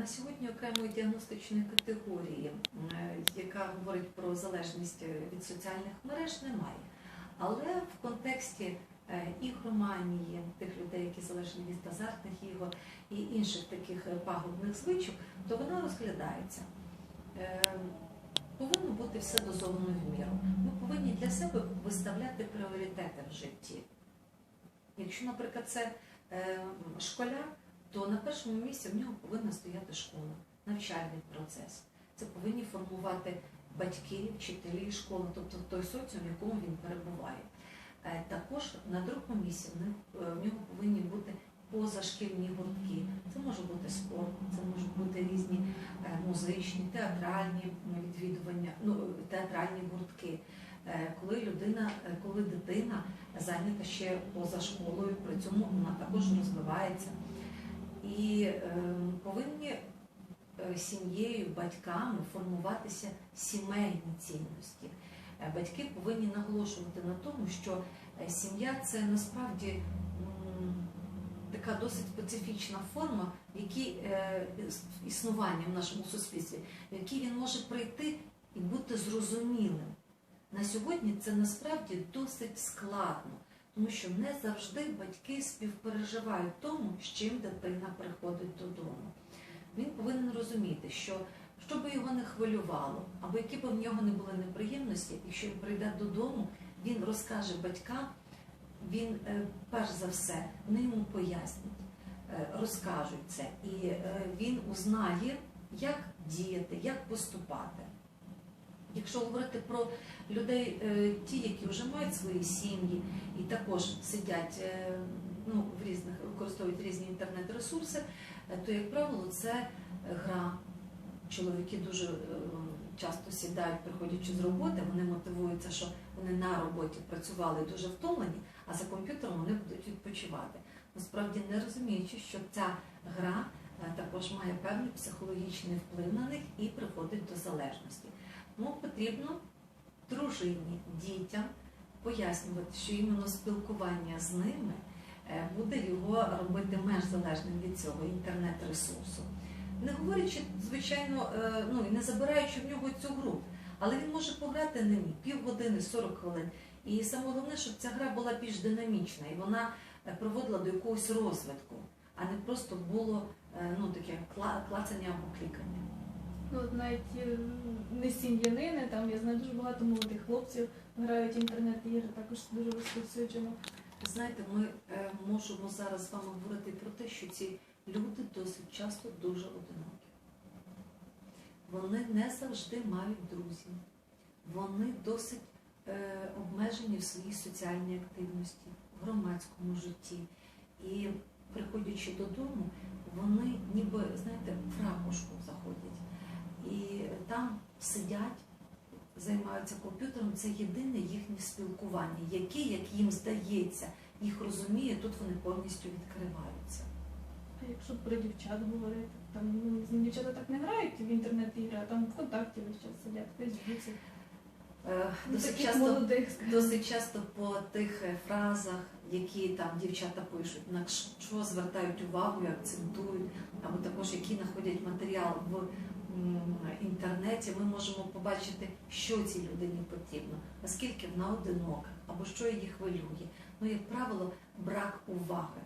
на сьогодні окремої діагностичної категорії, е, яка говорить про залежність від соціальних мереж, немає. Але в контексті е, ігроманії, тих людей, які залежні від азартних ігор і інших таких пагубних звичок, то вона розглядається. Е, Повинно бути все дозовано в міру. Ми повинні для себе виставляти пріоритети в житті. Якщо, наприклад, це школяр, то на першому місці в нього повинна стояти школа, навчальний процес. Це повинні формувати батьки, вчителі школи, тобто той соціум, в якому він перебуває. Е, Також на другому місці е, в нього повинні бути позашкільні гуртки. Це може бути спорт, це можуть бути різні е, музичні, театральні відвідування, ну театральні гуртки. Коли людина, коли дитина зайнята ще поза школою, при цьому вона також розвивається. І е, повинні е, сім'єю, батьками формуватися сімейні цінності. Е, Батьки повинні наголошувати на тому, що е, сім'я це насправді така досить специфічна форма, в якій існування в нашому суспільстві, в якій він може прийти і бути зрозумілим. На сьогодні це насправді досить складно, тому що не завжди батьки співпереживають тому, з чим дитина приходить додому. Він повинен розуміти, що що би його не хвилювало, або які б в нього не були неприємності, якщо він прийде додому, він розкаже батькам, він е, перш за все вони йому пояснять, е, розкажуть це, і е, він узнає, як діяти, як поступати. Якщо говорити про людей, е, ті, які вже мають свої сім'ї і також сидять е, ну, в різних, використовують різні інтернет-ресурси, е, то, як правило, це гра. Чоловіки дуже часто сідають, приходячи з роботи, вони мотивуються, що вони на роботі працювали дуже втомлені, а за комп'ютером вони будуть відпочивати. Насправді не розуміючи, що ця гра також має певний психологічний вплив на них і приводить до залежності. Тому потрібно дружині, дітям пояснювати, що іменно спілкування з ними е, буде його робити менш залежним від цього інтернет-ресурсу. Не говорячи, звичайно, е, ну і не забираючи в нього цю гру, але він може пограти на ній півгодини, 40 хвилин. І саме головне, щоб ця гра була більш динамічна і вона е, приводила до якогось розвитку, а не просто було ну, таке кла- клацання або клікання. Ну, от навіть е, не сім'янини, там я знаю дуже багато молодих хлопців грають інтернет-ігри, також дуже розповсюджено. Знаєте, ми е, можемо зараз з вами говорити про те, що ці люди досить часто дуже одинокі. Вони не завжди мають друзів, вони досить е, обмежені в своїй соціальній активності, в громадському житті. І приходячи додому, вони ніби, знаєте, в ракушку заходять. І там сидять, займаються комп'ютером, це єдине їхнє спілкування, яке, як їм здається, їх розуміє, тут вони повністю відкриваються. А якщо про дівчат говорити, там ну, дівчата так не грають в інтернет-ігри, а там ВКонтакті весь час сидять, в Фейсбуці. Е, Ну, Досить часто, молодих, досить часто по тих е, фразах, які там дівчата пишуть, на що звертають увагу акцентують, або також які знаходять матеріал в інтернеті, ми можемо побачити, що цій людині потрібно, наскільки вона одинока, або що її хвилює. Ну, як правило, брак уваги.